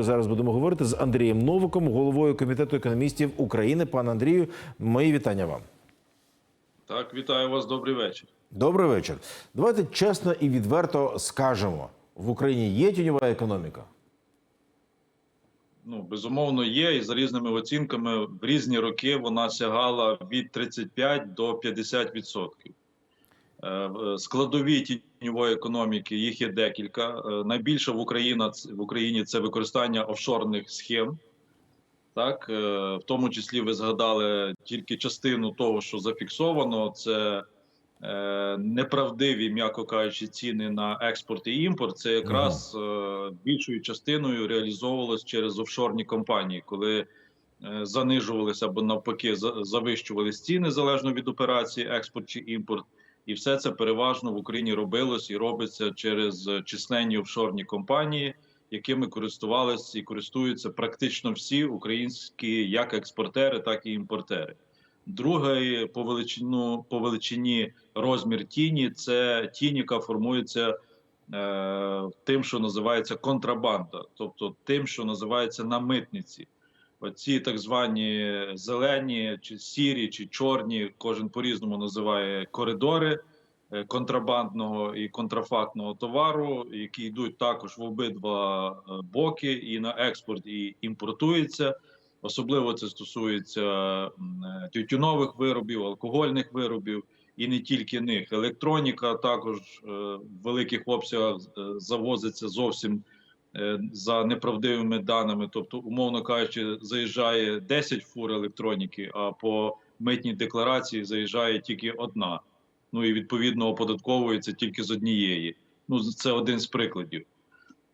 Зараз будемо говорити з Андрієм Новиком, головою комітету економістів України. Пане Андрію, мої вітання вам. Так, вітаю вас, добрий вечір. Добрий вечір. Давайте чесно і відверто скажемо: в Україні є тіньова економіка. Ну, безумовно, є, і за різними оцінками в різні роки вона сягала від 35 до 50%. Е, в- Складові тіньової економіки їх є декілька. Е, Найбільше в Україні, в Україні це використання офшорних схем. Так, е, в тому числі ви згадали тільки частину того, що зафіксовано, це е, неправдиві, м'яко кажучи, ціни на експорт і імпорт. Це якраз е, більшою частиною реалізовувалось через офшорні компанії, коли е, занижувалися або навпаки за- завищувались ціни залежно від операції, експорт чи імпорт. І все це переважно в Україні робилось і робиться через е, численні офшорні компанії, якими користувалися і користуються практично всі українські як експортери, так і імпортери. Другий по величину по величині розмір тіні це тінь, яка формується е, тим, що називається контрабанда, тобто тим, що називається на митниці. Оці так звані зелені, чи сірі, чи чорні, кожен по-різному називає коридори е, контрабандного і контрафактного товару, які йдуть також в обидва е, боки, і на експорт, і імпортуються. Особливо це стосується е, тютюнових виробів, алкогольних виробів і не тільки них. Електроніка також в великих обсягах завозиться зовсім за неправдивими даними. Тобто, умовно кажучи, заїжджає 10 фур електроніки, а по митній декларації заїжджає тільки одна. Ну і відповідно оподатковується тільки з однієї. Ну це один з прикладів.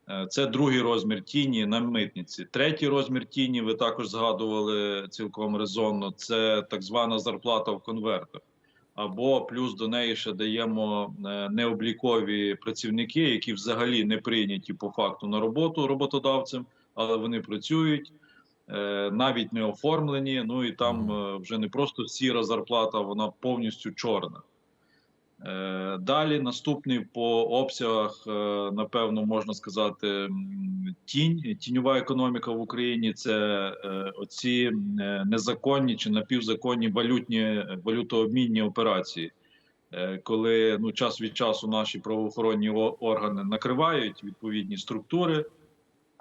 Е, Це другий розмір тіні на митниці. Третій розмір тіні ви також згадували цілком резонно. Це так звана зарплата в конвертах. Або плюс до неї ще даємо е, необлікові працівники, які взагалі не прийняті по факту на роботу роботодавцем, але вони працюють, е, навіть не оформлені. Ну і там е, вже не просто сіра зарплата, вона повністю чорна. Е, Далі наступний по обсягах, е, напевно, можна сказати, тінь, тіньова економіка в Україні це е, оці незаконні чи напівзаконні валютні валютообмінні операції, коли ну, час від часу наші правоохоронні органи накривають відповідні структури,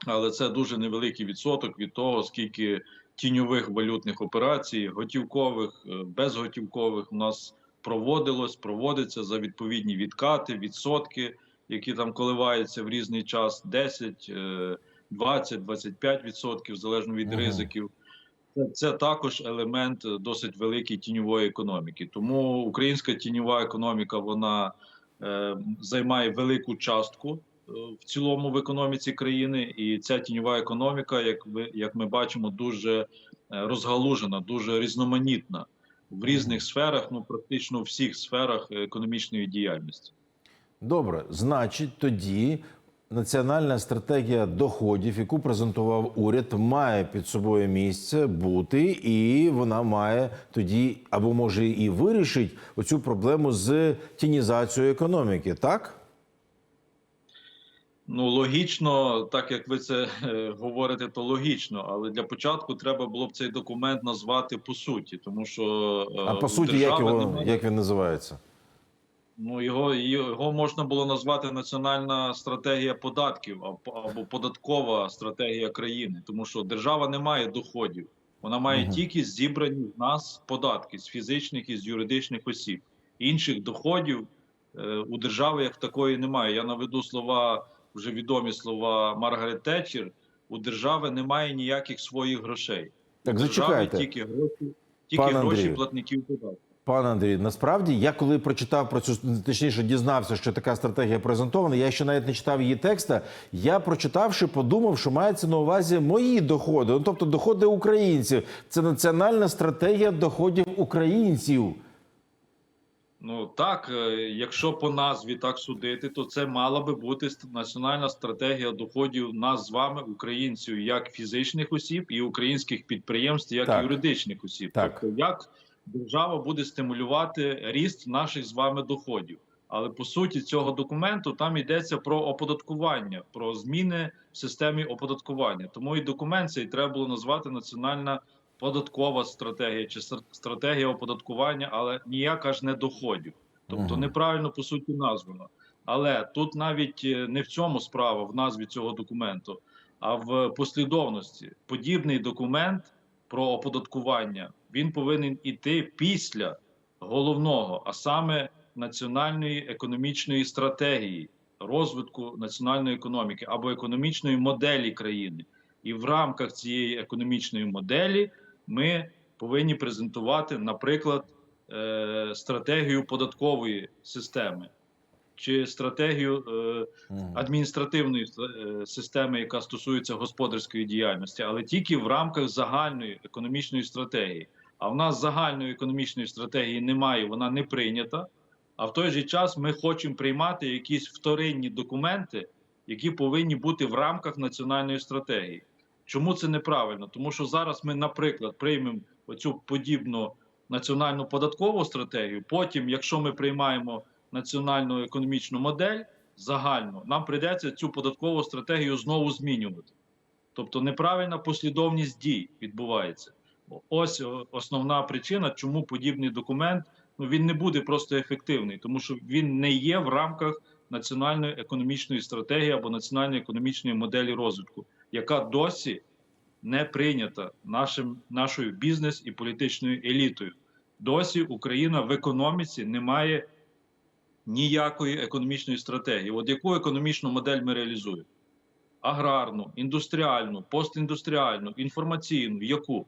але це дуже невеликий відсоток від того, скільки тіньових валютних операцій, готівкових, безготівкових у нас проводилось, проводиться за відповідні відкати, відсотки, які там коливаються в різний час 10, е, 20, 25 відсотків, залежно від ризиків. Це, це також елемент е, досить великої тіньової економіки. Тому українська тіньова економіка вона е, займає велику частку е, в цілому в економіці країни, і ця тіньова економіка, як ви як ми бачимо, дуже е, розгалужена, дуже різноманітна в різних сферах, ну практично у всіх сферах економічної діяльності. Добре, значить, тоді національна стратегія доходів, яку презентував уряд, має під собою місце бути, і вона має тоді або може і вирішить оцю проблему з тінізацією економіки, так? Ну, логічно, так як ви це е, говорите, то логічно. Але для початку треба було б цей документ назвати по суті, тому що е, А по суті, як його немає- як він називається? Ну його його можна було назвати національна стратегія податків або, податкова стратегія країни, тому що держава не має доходів, вона має Мгм. тільки зібрані в нас податки з фізичних і з юридичних осіб. Інших доходів е, у держави як такої немає. Я наведу слова вже відомі слова Маргарет Тетчер. У держави немає ніяких своїх грошей. Так зачекайте. тільки гроші, тільки Пане гроші Андрію. платників податків. Пане Андрій, насправді я коли прочитав про цю точніше дізнався, що така стратегія презентована. Я ще навіть не читав її текста. Я прочитавши, подумав, що мається на увазі мої доходи, ну тобто доходи українців. Це національна стратегія доходів українців. Ну так, е, якщо по назві так судити, то це мала би бути національна стратегія доходів нас з вами, українців, як фізичних осіб і українських підприємств, як Так. юридичних осіб. Так. Тобто, як держава буде стимулювати ріст наших з вами доходів. Але по суті цього документу там йдеться про оподаткування, про зміни в системі оподаткування. Тому і документ цей треба було назвати національна податкова стратегія чи стр- стратегія оподаткування, але ніяка ж не доходів. Тобто неправильно по суті названо. Але тут навіть е, не в цьому справа в назві цього документу, а в послідовності. Подібний документ про оподаткування він повинен іти після головного, а саме національної економічної стратегії розвитку національної економіки або економічної моделі країни. І в рамках цієї економічної моделі ми повинні презентувати, наприклад, е, стратегію податкової системи чи стратегію е, адміністративної е, системи, яка стосується господарської діяльності, але тільки в рамках загальної економічної стратегії. А в нас загальної економічної стратегії немає, вона не прийнята. А в той же час ми хочемо приймати якісь вторинні документи, які повинні бути в рамках національної стратегії. Чому це неправильно? Тому що зараз ми, наприклад, приймемо оцю подібну національну податкову стратегію. Потім, якщо ми приймаємо національну економічну модель загальну, нам прийдеться цю податкову стратегію знову змінювати. Тобто неправильна послідовність дій відбувається. Ось основна причина, чому подібний документ ну він не буде просто ефективний, тому що він не є в рамках національної економічної стратегії або національної економічної моделі розвитку, яка досі не прийнята нашим нашою бізнес і політичною елітою. Досі Україна в економіці не має ніякої економічної стратегії. От яку економічну модель ми реалізуємо? Аграрну, індустріальну, постіндустріальну, інформаційну, яку?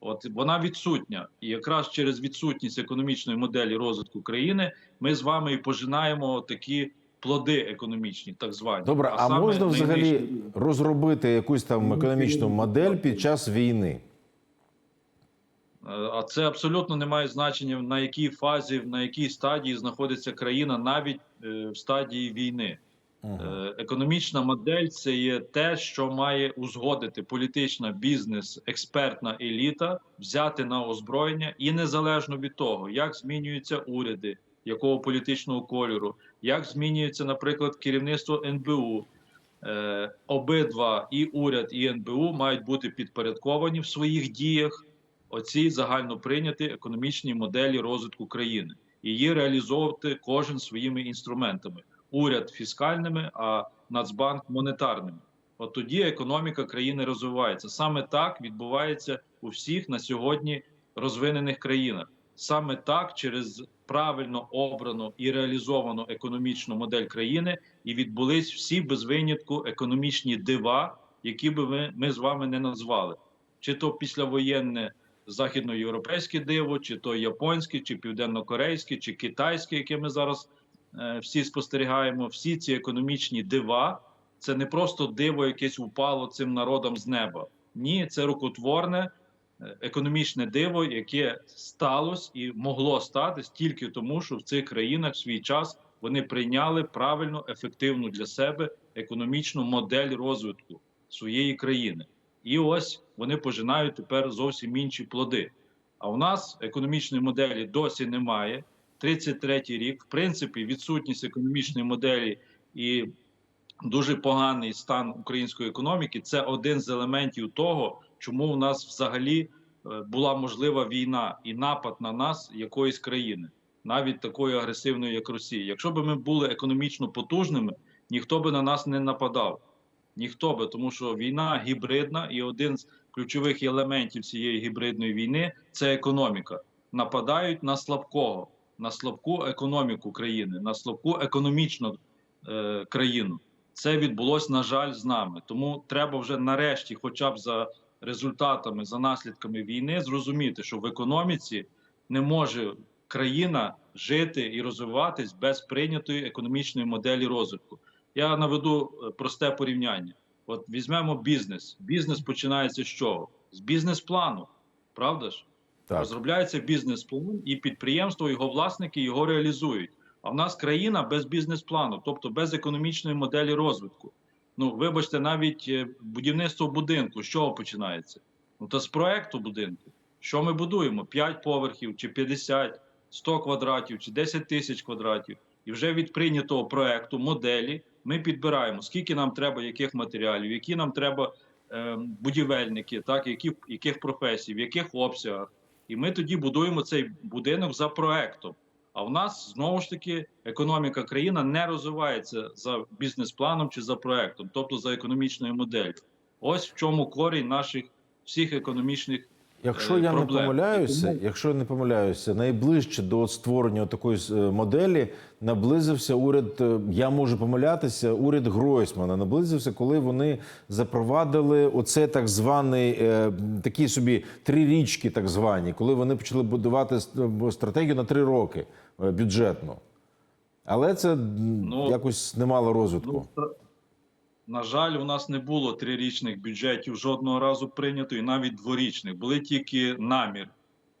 От вона відсутня, і якраз через відсутність економічної моделі розвитку країни ми з вами і пожинаємо такі плоди економічні, так звані. Добре, а, саме можна взагалі найбільш- розробити якусь там економічну модель під час війни? Е, А це абсолютно не має значення на якій фазі, на якій стадії знаходиться країна, навіть е, в стадії війни. Мгм. Е, Економічна модель це є те, що має узгодити політична, бізнес, експертна еліта, взяти на озброєння, і незалежно від того, як змінюються уряди, якого політичного кольору, як змінюється, наприклад, керівництво НБУ. Е, обидва і уряд, і НБУ мають бути підпорядковані в своїх діях оцій загально прийнятій економічній моделі розвитку країни, і її реалізовувати кожен своїми інструментами уряд фіскальними, а Нацбанк монетарними. От тоді економіка країни розвивається. Саме так відбувається у всіх на сьогодні розвинених країнах. Саме так, через правильно обрану і реалізовану економічну модель країни, і відбулись всі без винятку економічні дива, які би ми, ми з вами не назвали, чи то післявоєнне західноєвропейське диво, чи то японське, чи південно-корейське, чи китайське, яке ми зараз е, всі спостерігаємо, всі ці економічні дива, це не просто диво, якесь упало цим народам з неба. Ні, це рукотворне економічне диво, яке сталося і могло статись тільки тому, що в цих країнах в свій час вони прийняли правильну, ефективну для себе економічну модель розвитку своєї країни. І ось вони пожинають тепер зовсім інші плоди. А у нас економічної моделі досі немає. 33-й рік, в принципі, відсутність економічної моделі і дуже поганий стан української економіки це один з елементів того, чому у нас взагалі е, була можлива війна і напад на нас якоїсь країни, навіть такої агресивної, як Росія. Якщо б ми були економічно потужними, ніхто би на нас не нападав. Ніхто би, тому що війна гібридна, і один з ключових елементів цієї гібридної війни це економіка. Нападають на слабкого, на слабку економіку країни, на слабку економічну е, країну. Це відбулося, на жаль, з нами. Тому треба вже нарешті, хоча б за результатами, за наслідками війни, зрозуміти, що в економіці не може країна жити і розвиватись без прийнятої економічної моделі розвитку. Я наведу е, просте порівняння. От візьмемо бізнес. Бізнес починається з чого? З бізнес-плану, правда ж? Так. Розробляється бізнес-план, і підприємство, його власники його реалізують. А в нас країна без бізнес-плану, тобто без економічної моделі розвитку. Ну, вибачте, навіть е, будівництво будинку з чого починається? Ну, то з проекту будинку. Що ми будуємо? 5 поверхів, чи 50, 100 квадратів, чи 10 тисяч квадратів. І вже від прийнятого проекту моделі ми підбираємо, скільки нам треба яких матеріалів, які нам треба е, будівельники, так, які, яких професій, в яких обсягах. І ми тоді будуємо цей будинок за проектом. А в нас знову ж таки економіка країни не розвивається за бізнес-планом чи за проектом, тобто за економічною моделлю. Ось в чому корінь наших всіх економічних Якщо е, я не помиляюся, якщо я не помиляюся, найближче до створення такої е, моделі наблизився уряд. е, Я можу помилятися. Уряд Гройсмана наблизився, коли вони запровадили оце так званий такі собі три річки, так звані, коли вони почали будувати стратегію на три роки бюджетну. Але це Ну, якось не мало розвитку. Ну, на жаль, у нас не було трирічних бюджетів жодного разу прийнято, і навіть дворічних. Були тільки намір.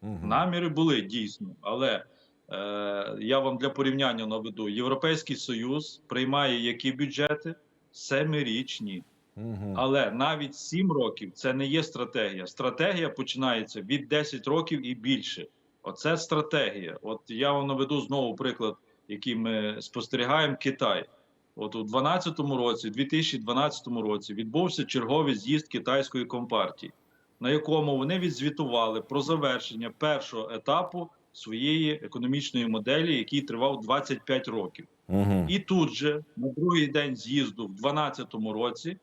Мгм. Наміри були дійсно, але е, я вам для порівняння наведу: Європейський Союз приймає які бюджети? Семирічні. Мгм. Але навіть 7 років це не є стратегія. Стратегія починається від 10 років і більше. Оце стратегія. От я вам наведу знову приклад, який ми спостерігаємо: Китай. От у 2012 році, 2012 році, відбувся черговий з'їзд китайської компартії, на якому вони відзвітували про завершення першого етапу своєї економічної моделі, який тривав 25 років. Мгм. І тут же на другий день з'їзду, в 2012 році,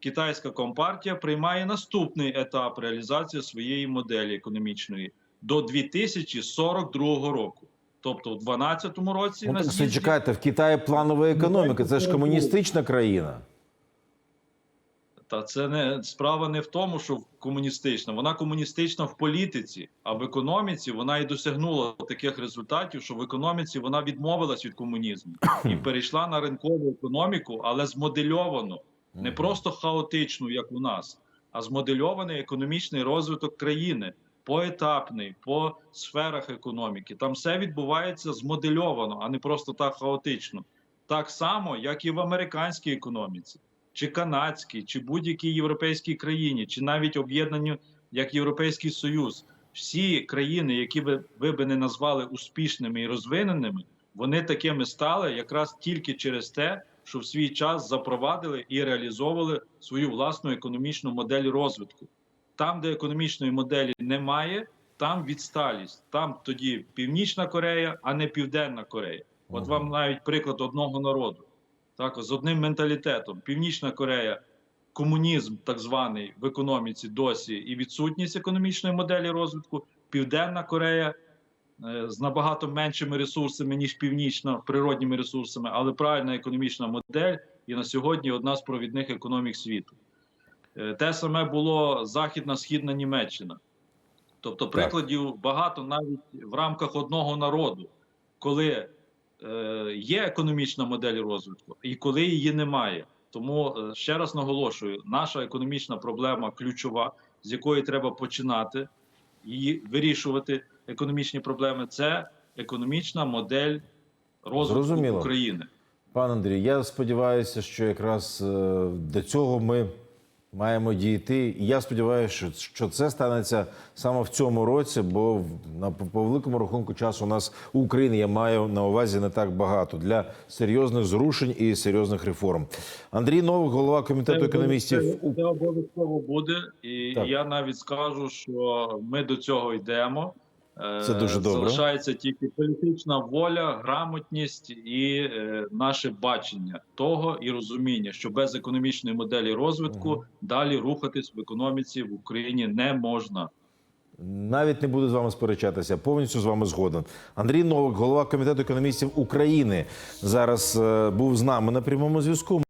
китайська компартія приймає наступний етап реалізації своєї моделі економічної до 2042 року. Тобто, в 2012 році Ну, на так, з'їзді чекайте, в Китаї планова економіка. Це ж комуністична країна. Та це не справа не в тому, що комуністична. Вона комуністична в політиці, а в економіці вона і досягнула таких результатів, що в економіці вона відмовилась від комунізму і перейшла на ринкову економіку, але змодельовану, не просто хаотичну, як у нас, а змодельований економічний розвиток країни, поетапний, по сферах економіки. Там все відбувається змодельовано, а не просто так хаотично. Так само, як і в американській економіці чи канадській, чи будь-якій європейській країні, чи навіть об'єднані як Європейський Союз, всі країни, які ви, ви би не назвали успішними і розвиненими, вони такими стали якраз тільки через те, що в свій час запровадили і реалізовували свою власну економічну модель розвитку. Там, де економічної моделі немає, там відсталість. Там тоді Північна Корея, а не Південна Корея. От вам навіть приклад одного народу так, з одним менталітетом. Північна Корея, комунізм так званий в економіці досі і відсутність економічної моделі розвитку. Південна Корея е, з набагато меншими ресурсами, ніж північна, природніми ресурсами, але правильна економічна модель і на сьогодні одна з провідних економік світу. Е, Те саме було Західна Східна Німеччина. Тобто прикладів багато навіть в рамках одного народу, коли е, є економічна модель розвитку і коли її немає. Тому е, ще раз наголошую: наша економічна проблема ключова, з якої треба починати її вирішувати. Економічні проблеми це економічна модель розвитку Зрозуміло. України. Пан Андрій, я сподіваюся, що якраз е, до цього ми маємо дійти. І я сподіваюся, що, це станеться саме в цьому році, бо на по великому рахунку часу у нас у Україні я маю на увазі не так багато для серйозних зрушень і серйозних реформ. Андрій Новик, голова комітету економістів. Це, це обов'язково буде, і Так. я навіть скажу, що ми до цього йдемо. Е, Це дуже добре. Залишається тільки політична воля, грамотність і е, наше бачення того і розуміння, що без економічної моделі розвитку Мгм. далі рухатись в економіці в Україні не можна. Навіть не буду з вами сперечатися, повністю з вами згоден. Андрій Новик, голова комітету економістів України, зараз е, був з нами на прямому зв'язку.